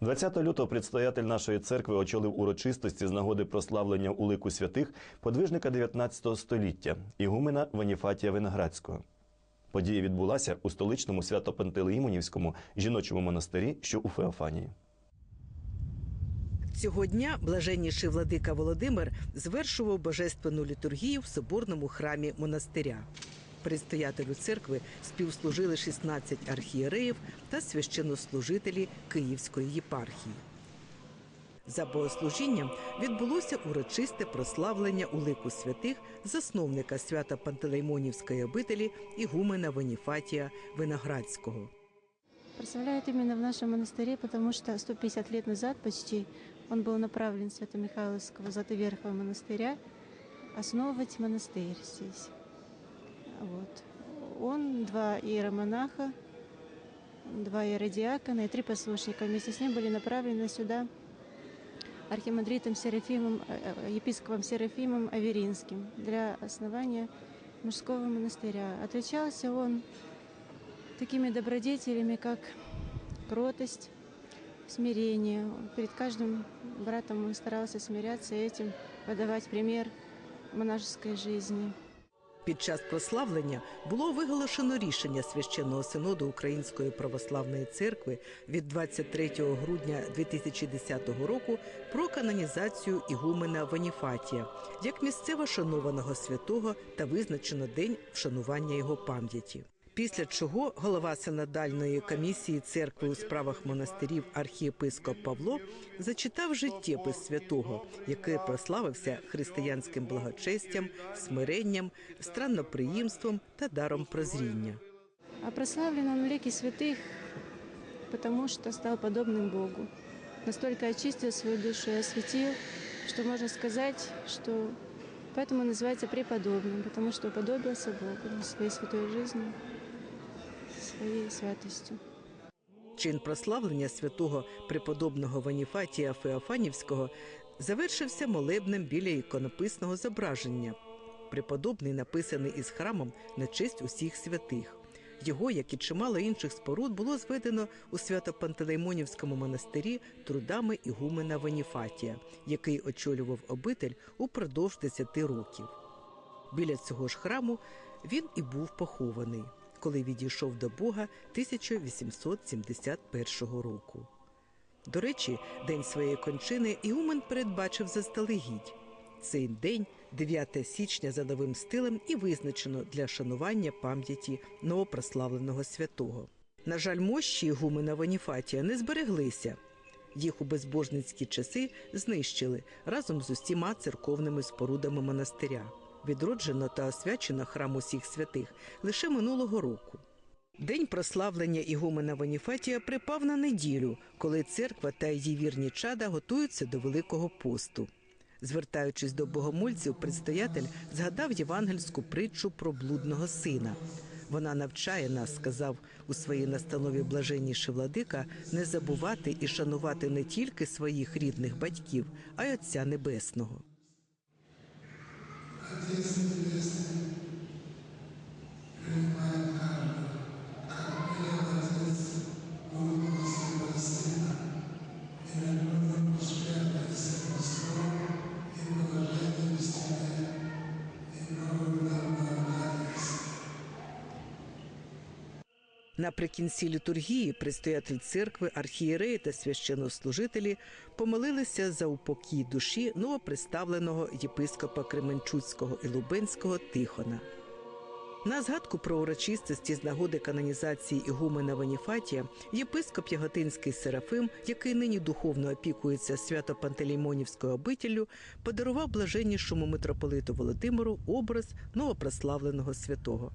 20 лютого предстоятель нашої церкви очолив урочистості з нагоди прославлення у лику святих подвижника 19 століття Ігумена Ваніфатія Виноградського. Подія відбулася у столичному свято-пантелеїмонівському жіночому монастирі, що у Феофанії. Цього дня блаженніший владика Володимир звершував божественну літургію в соборному храмі монастиря. Предстоятелю церкви співслужили 16 архієреїв та священнослужителі Київської єпархії. За богослужінням відбулося урочисте прославлення у лику святих засновника свята Пантелеймонівської обителі Ігумена Ваніфатія Виноградського. Прославляют именно в нашем монастыре, потому что 150 лет назад почти он был направлен Свято-Михайловского Златоверхового монастыря основывать монастырь здесь. Вот. Он, два иеромонаха, два иеродиакона и три послушника вместе с ним были направлены сюда архимандритом Серафимом, э, э, епископом Серафимом Аверинским для основания мужского монастыря. Отличался он такими добродетелями, как кротость, смирение. Перед каждым братом он старался смиряться и этим подавать пример монашеской жизни. Під час прославлення було виголошено рішення священного синоду Української православної церкви від 23 грудня 2010 року про канонізацію ігумена Ваніфатія як місцево шанованого святого та визначено день вшанування його пам'яті Після чого голова синодальної комісії церкви у справах монастирів архієпископ Павло зачитав життєпис святого, який прославився християнським благочестям, смиренням, странноприємством та даром прозріння. А прославлен он в лике святых, потому что стал подобным Богу. Настолько очистил свою душу и осветил, что можно сказать, что поэтому называется преподобным, потому что уподобился Богу своей святой жизнью, своей святостью. Чин прославлення святого преподобного Ваніфатія Феофанівського завершився молебнем біля іконописного зображення. Преподобний написаний із храмом на честь усіх святих. Його, як і чимало інших споруд, було зведено у Свято-Пантелеймонівському монастирі трудами ігумена Ваніфатія, який очолював обитель упродовж 10 років. Біля цього ж храму він і був похований, коли відійшов до Бога 1871 року. До речі, день своєї кончини Іумен передбачив заздалегідь. Цей день, 9 січня, за новим стилем, і визначено для шанування пам'яті новопрославленого святого. На жаль, мощі Ігумена Ваніфатія не збереглися. Їх у безбожницькі часи знищили разом з усіма церковними спорудами монастиря. Відроджено та освячено храм усіх святих лише минулого року. День прославлення Ігумена Ваніфатія припав на неділю, коли церква та її вірні чада готуються до Великого посту. Звертаючись до богомольців, предстоятель згадав євангельську притчу про блудного сина. Вона навчає нас, сказав у своїй настанові блаженніший владика, не забувати і шанувати не тільки своїх рідних батьків, а й Отця Небесного. Yes. Наприкінці літургії предстоятель церкви, архієреї та священнослужителі помолилися за упокій душі новоприставленого єпископа Кременчуцького і Лубенського Тихона. На згадку про урочистості з нагоди канонізації Ігумена Ваніфатія єпископ Яготинський Серафим, який нині духовно опікується свято-пантелеймонівською обителлю, подарував блаженнішому митрополиту Володимиру образ новопрославленого святого.